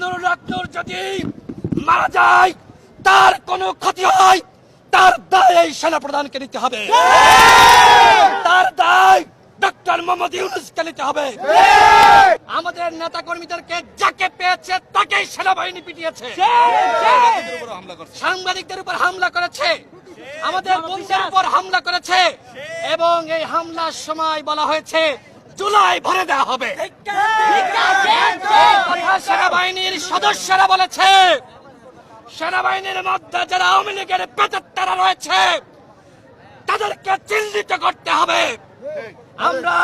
নুরুল আকনুর যদি মারা যায়, তার কোনো ক্ষতি হয়, তার দায় এই সেনা প্রধানকে নিতে হবে। তার দায় ডক্টর মোহাম্মদ ইউনুসকে নিতে হবে। আমাদের নেতা কর্মীদেরকে যাকে পেয়েছে, তাকেই সেনাবাহিনী পিটিয়েছে। সাংবাদিকদের উপর হামলা করেছে। আমাদের বন্ধুদের উপর হামলা করেছে। এবং এই হামলার সময় বলা হয়েছে, জুলাই ভরে দেওয়া হবে। সেনাবাহিনীর সদস্যরা বলেছে, সেনাবাহিনীর মধ্যে যারা আওয়ামী লীগের পেতাত্তারা রয়েছে, তাদেরকে চিহ্নিত করতে হবে। আমরা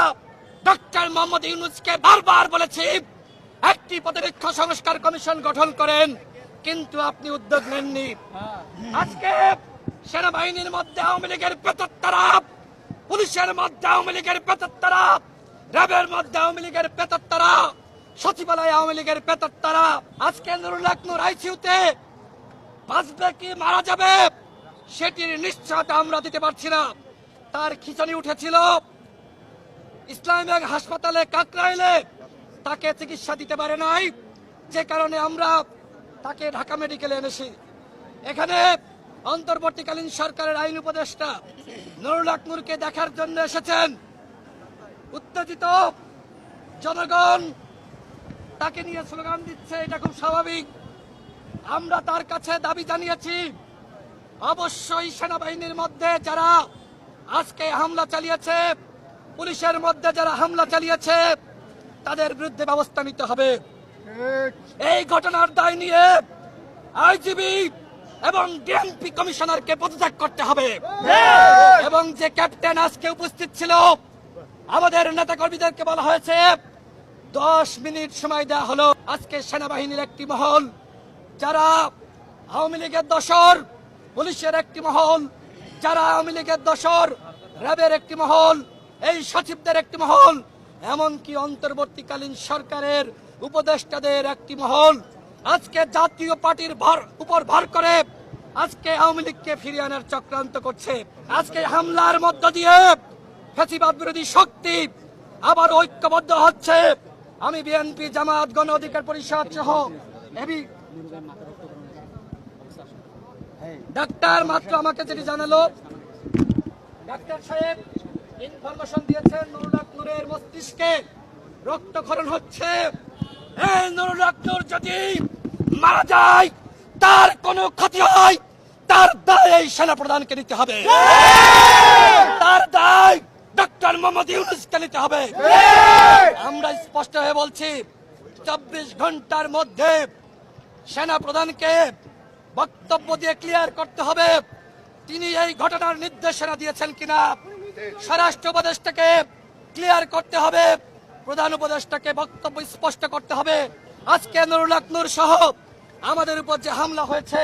ডক্টর মোহাম্মদ ইউনুসকে বারবার বলেছি, একটি প্রতিরক্ষা সংস্কার কমিশন গঠন করেন, কিন্তু আপনি উদ্যোগ নেননি। আজকে সেনাবাহিনীর মধ্যে আওয়ামী লীগের পেতাত্তারা পুলিশের মধ্যে আওয়ামী লীগের পেতাত্তারা র্যাবের মধ্যে আওয়ামী লীগের পেতাত্তারা সচিবালয় আওয়ামী লীগের পেতার তারা, আজকে নুরুল আকনুর আইসিউতে বাঁচবে কি মারা যাবে? সেটির নিশ্চয়তা আমরা দিতে পারছি না। তার খিচুনি উঠেছিল। ইসলামিক হাসপাতালে কাকরাইলে তাকে চিকিৎসা দিতে পারে নাই। যে কারণে আমরা তাকে ঢাকা মেডিকেলে এনেছি। এখানে অন্তর্বর্তীকালীন সরকারের আইন উপদেষ্টা নুরুল আকনুরকে দেখার জন্য এসেছেন। উত্তেজিত জনগণ তাকে নিয়ে স্লোগান দিচ্ছে এটা খুব স্বাভাবিক। আমরা তার কাছে দাবি জানিয়েছি অবশ্যই সেনাবাহিনীর মধ্যে যারা আজকে হামলা চালিয়েছে পুলিশের মধ্যে যারা হামলা চালিয়েছে তাদের বিরুদ্ধে ব্যবস্থা নিতে হবে। এই ঘটনার দায় নিয়ে আইজিবি এবং ডিএমপি কমিশনারকে পদত্যাগ করতে হবে। এবং যে ক্যাপ্টেন আজকে উপস্থিত ছিল আমাদের নেতা কর্মীদেরকে বলা হয়েছে দশ মিনিট সময় দেওয়া হলো। আজকে সেনাবাহিনীর একটি মহল, যারা আওয়ামী লীগের দশর পুলিশের একটি মহল, যারা আওয়ামী লীগের দশর র্যাবের একটি মহল, এই সচিবদের একটি মহল, এমনকি অন্তর্বর্তীকালীন সরকারের উপদেষ্টাদের একটি মহল। আজকে জাতীয় পার্টির উপর ভর করে আজকে আওয়ামী লীগকে ফিরিয়ে আনার চক্রান্ত করছে। আজকে হামলার মধ্য দিয়ে ফ্যাসিবাদ বিরোধী শক্তি আবার ঐক্যবদ্ধ হচ্ছে। আমি বিএনপি জামাত গণ অধিকার পরিষদ সহ এবি ডাক্তার মাত্র আমাকে যেটি জানালো ডাক্তার সাহেব ইনফরমেশন দিয়েছেন নুরুল আকনুরের মস্তিষ্কে রক্তক্ষরণ হচ্ছে। এই নুরুল আকনুর যদি মারা যায় তার কোনো ক্ষতি হয় তার দায় এই সেনা প্রধানকে নিতে হবে। তার দায় ডক্টর মোহাম্মদ ইউনুসকে নিতে হবে। আমরা স্পষ্ট হয়ে বলছি চব্বিশ ঘণ্টার মধ্যে সেনা প্রধানকে বক্তব্য দিয়ে ক্লিয়ার করতে হবে। তিনি এই ঘটনার নির্দেশনা দিয়েছেন কিনা স্বরাষ্ট্র উপদেষ্টাকে ক্লিয়ার করতে হবে প্রধান উপদেষ্টাকে বক্তব্য স্পষ্ট করতে হবে। আজকে নুরুল আকনুর সহ আমাদের উপর যে হামলা হয়েছে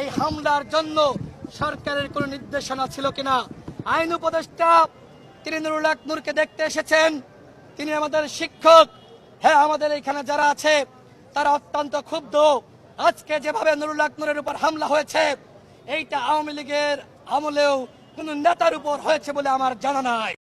এই হামলার জন্য সরকারের কোনো নির্দেশনা ছিল কিনা? আইন উপদেষ্টা তিনি নুরুল আকনুরকে দেখতে এসেছেন। তিনি আমাদের শিক্ষক। হ্যাঁ আমাদের এখানে যারা আছে, তারা অত্যন্ত ক্ষুব্ধ। আজকে যেভাবে নুরুল আকনুরের উপর হামলা হয়েছে, এইটা আওয়ামী লীগের আমলেও কোন নেতার উপর হয়েছে বলে আমার জানা নাই।